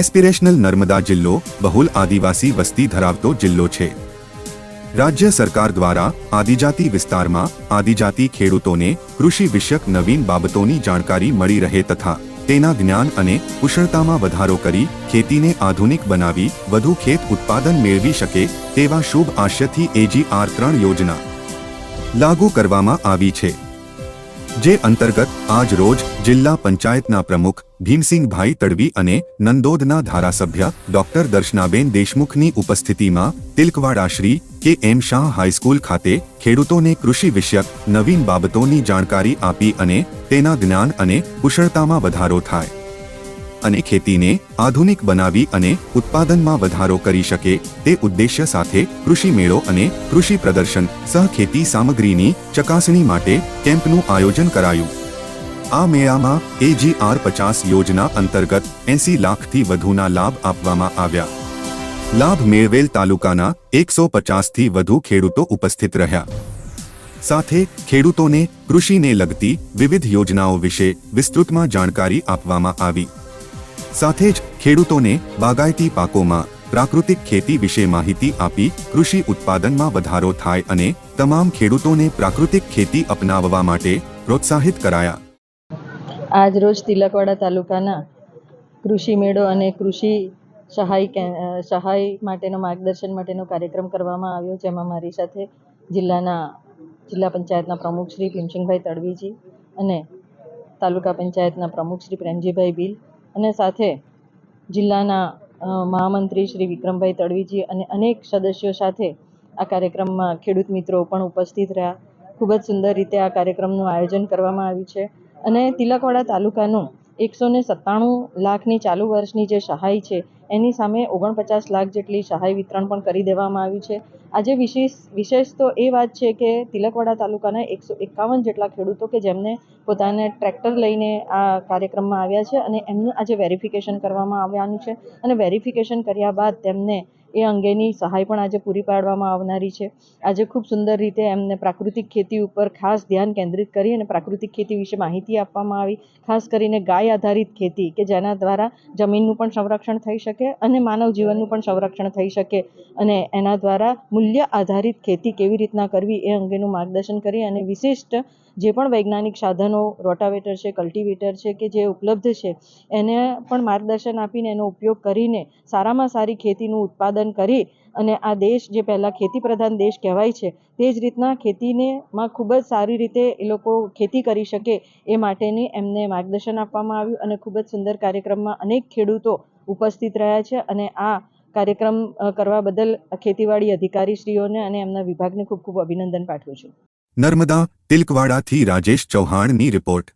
Aspirational Narmada જિલ્લો બહુલ આદિવાસી વસ્તી ધરાવતો જિલ્લો છે. રાજ્ય સરકાર દ્વારા આદિજાતિ વિસ્તારમાં આદિજાતિ ખેડૂતોને કૃષિ વિષયક નવીન બાબતોની જાણકારી મળી રહે તથા તેના જ્ઞાન અને કુશળતામાં વધારો કરી ખેતીને આધુનિક બનાવી વધુ ખેત ઉત્પાદન મેળવી શકે તેવા શુભ આશયથી એજીઆર ત્રણ યોજના લાગુ કરવામાં આવી છે. જે અંતર્ગત આજ રોજ જિલ્લા પંચાયતના પ્રમુખ ભીમસિંહભાઈ તડવી અને નંદોદના ધારાસભ્ય ડોક્ટર દર્શનાબેન દેશમુખની ઉપસ્થિતિમાં તિલકવાડા શ્રી કે એમ શાહ હાઈસ્કૂલ ખાતે ખેડૂતોને કૃષિ વિષયક નવીન બાબતોની જાણકારી આપી અને તેના જ્ઞાન અને કુશળતામાં વધારો થાય. અને ખેતીને આધુનિક બનાવી અને ઉત્પાદનમાં વધારો કરી શકે તે ઉદ્દેશ્ય સાથે કૃષિ મેળો અને કૃષિ પ્રદર્શન સહ ખેતી સામગ્રીની ચકાસણી માટે કેમ્પનું આયોજન કરાયું. આ મેળામાં એજીઆર પચાસ યોજના અંતર્ગત એસી લાખથી વધુના લાભ આપવામાં આવ્યા. લાભ મેળવેલ તાલુકાના એકસો પચાસથી વધુ ખેડૂતો ઉપસ્થિત રહ્યા. સાથે ખેડૂતોને કૃષિને લગતી વિવિધ યોજનાઓ વિશે વિસ્તૃતમાં જાણકારી આપવામાં આવી. સાથે જ ખેડૂતોને બાગાયતી પાકોમાં પ્રાકૃતિક ખેતી વિશે માહિતી આપી કૃષિ ઉત્પાદનમાં વધારો થાય અને તમામ ખેડૂતોને પ્રાકૃતિક ખેતી અપનાવવા માટે પ્રોત્સાહિત કરાયા. આજ રોજ તિલકવાડા તાલુકાના કૃષિ મેળો અને કૃષિ સહાય સહાય માટેનો માર્ગદર્શન માટેનો કાર્યક્રમ કરવામાં આવ્યો, જેમાં મારી સાથે જિલ્લાના, જિલ્લા પંચાયતના પ્રમુખ શ્રી ભીમસિંહભાઈ તડવીજી અને તાલુકા પંચાયતના પ્રમુખ શ્રી પ્રેમજીભાઈ ભીલ અને સાથે જિલ્લાના મહામંત્રી શ્રી વિક્રમભાઈ તડવીજી અને અનેક સદસ્યો સાથે આ કાર્યક્રમમાં ખેડૂત મિત્રો પણ ઉપસ્થિત રહ્યા. ખૂબ જ સુંદર રીતે આ કાર્યક્રમનું આયોજન કરવામાં આવ્યું છે. અને તિલકવાડા તાલુકાનું એકસો ને સત્તાણું લાખની ચાલુ વર્ષની જે સહાય છે એની સામે ઓગણપચાસ લાખ જેટલી સહાય વિતરણ પણ કરી દેવામાં આવ્યું છે. આજે વિશેષ વિશેષ તો એ વાત છે કે તિલકવાડા તાલુકાના એકસો એકાવન જેટલા ખેડૂતો કે જેમને પોતાને ટ્રેક્ટર લઈને આ કાર્યક્રમમાં આવ્યા છે અને એમનું આજે વેરિફિકેશન કરવામાં આવવાનું છે. અને વેરિફિકેશન કર્યા બાદ તેમને એ અંગેની સહાય પણ આજે પૂરી પાડવામાં આવનારી છે. આજે ખૂબ સુંદર રીતે એમને પ્રાકૃતિક ખેતી ઉપર ખાસ ધ્યાન કેન્દ્રિત કરી અને પ્રાકૃતિક ખેતી વિશે માહિતી આપવામાં આવી. ખાસ કરીને ગાય આધારિત ખેતી કે જેના દ્વારા જમીનનું પણ સંરક્ષણ થઈ શકે અને માનવ જીવનનું પણ સંરક્ષણ થઈ શકે અને એના દ્વારા મૂલ્ય આધારિત ખેતી કેવી રીતના કરવી એ અંગેનું માર્ગદર્શન કરી અને વિશિષ્ટ જે પણ વૈજ્ઞાનિક સાધનો, રોટાવેટર છે, કલ્ટિવેટર છે કે જે ઉપલબ્ધ છે, એને પણ માર્ગદર્શન આપીને એનો ઉપયોગ કરીને સારામાં સારી ખેતીનું ઉત્પાદન કરી અને આ દેશ જે પહેલાં ખેતી પ્રધાન દેશ કહેવાય છે, તે જ રીતના ખેતીને માં ખૂબ જ સારી રીતે એ લોકો ખેતી કરી શકે એ માટેની એમને માર્ગદર્શન આપવામાં આવ્યું અને ખૂબ જ સુંદર કાર્યક્રમમાં અનેક ખેડૂતો ઉપસ્થિત રહ્યા છે અને આ કાર્યક્રમ કરવા બદલ ખેતીવાડી અધિકારીશ્રીઓને અને એમના વિભાગને ખૂબ ખૂબ અભિનંદન પાઠવું છું. નર્મદા તિલકવાડાથી રાજેશ ચૌહાણની રિપોર્ટ.